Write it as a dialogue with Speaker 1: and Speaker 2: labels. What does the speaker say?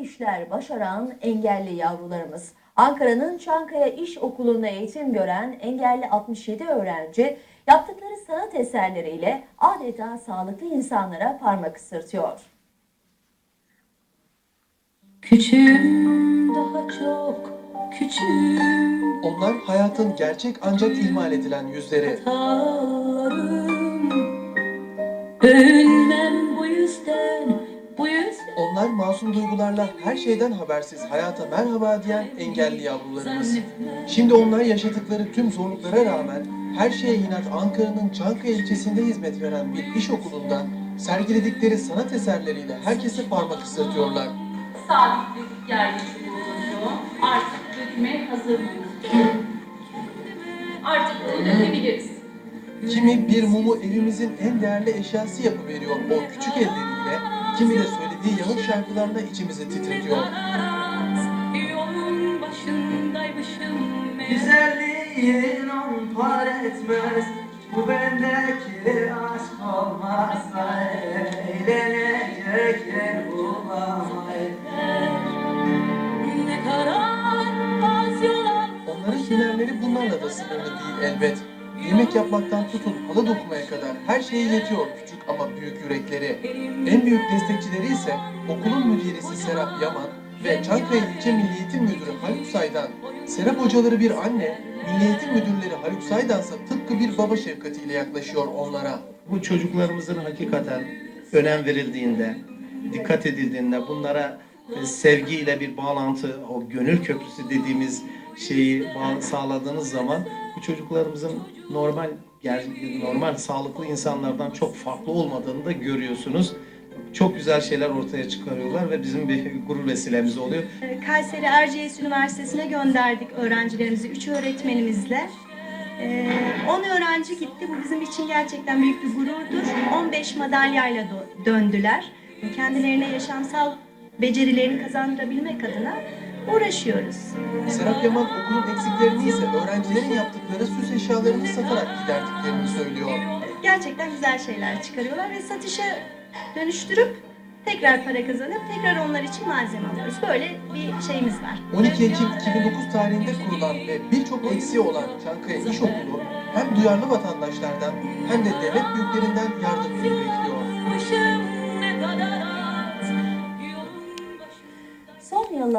Speaker 1: işler başaran engelli yavrularımız. Ankara'nın Çankaya İş Okulu'nda eğitim gören engelli 67 öğrenci yaptıkları sanat eserleriyle adeta sağlıklı insanlara parmak ısırtıyor.
Speaker 2: Küçüğüm daha çok küçüğüm
Speaker 3: Onlar hayatın gerçek ancak ihmal edilen yüzleri.
Speaker 2: hatalarım Ölmem
Speaker 3: Onlar masum duygularla her şeyden habersiz hayata merhaba diyen engelli yavrularımız. Şimdi onlar yaşadıkları tüm zorluklara rağmen her şeye inat Ankara'nın Çankaya ilçesinde hizmet veren bir iş okulunda sergiledikleri sanat eserleriyle herkese parmak ısırtıyorlar.
Speaker 4: sabitledik yerleşim bulundu. Artık döküme hazır? Artık bunu dökebiliriz.
Speaker 3: Kimi bir mumu evimizin en değerli eşyası yapıveriyor o küçük elleriyle, kimi de söylediği yağın şarkılarla içimizi titretiyor.
Speaker 5: Güzelliğin on par etmez Bu bendeki aşk olmazsa Eğlenecek yer
Speaker 2: yola
Speaker 3: Onların hünerleri bunlarla da sınırlı değil elbet. Yemek yapmaktan tutun halı dokumaya kadar her şeye yetiyor küçük ama büyük yürekleri. En büyük destekçileri ise okulun müdiresi Serap Yaman ve Çankaya İlçe Milli Eğitim Müdürü Haluk Saydan. Serap hocaları bir anne, Milli Eğitim Müdürleri Haluk Saydan ise tıpkı bir baba şefkatiyle yaklaşıyor onlara.
Speaker 6: bu çocuklarımızın hakikaten önem verildiğinde, dikkat edildiğinde bunlara e, sevgiyle bir bağlantı, o gönül köprüsü dediğimiz şeyi sağladığınız zaman bu çocuklarımızın normal normal sağlıklı insanlardan çok farklı olmadığını da görüyorsunuz. Çok güzel şeyler ortaya çıkarıyorlar ve bizim bir gurur vesilemiz oluyor.
Speaker 7: Kayseri Erciyes Üniversitesi'ne gönderdik öğrencilerimizi, 3 öğretmenimizle. Ee, 10 öğrenci gitti. Bu bizim için gerçekten büyük bir gururdur. 15 madalyayla döndüler. Kendilerine yaşamsal becerilerini kazandırabilmek adına uğraşıyoruz.
Speaker 3: Serap Yaman okulun eksiklerini ise öğrencilerin yaptıkları süs eşyalarını satarak giderdiklerini söylüyor.
Speaker 7: Gerçekten güzel şeyler çıkarıyorlar ve satışa dönüştürüp tekrar para kazanıp tekrar onlar için malzeme alıyoruz. Böyle bir şeyimiz var.
Speaker 3: 12 Ekim 2009 tarihinde kurulan ve birçok eksiği olan Çankaya İş Okulu hem duyarlı vatandaşlardan hem de devlet büyüklerinden yardım bekliyor.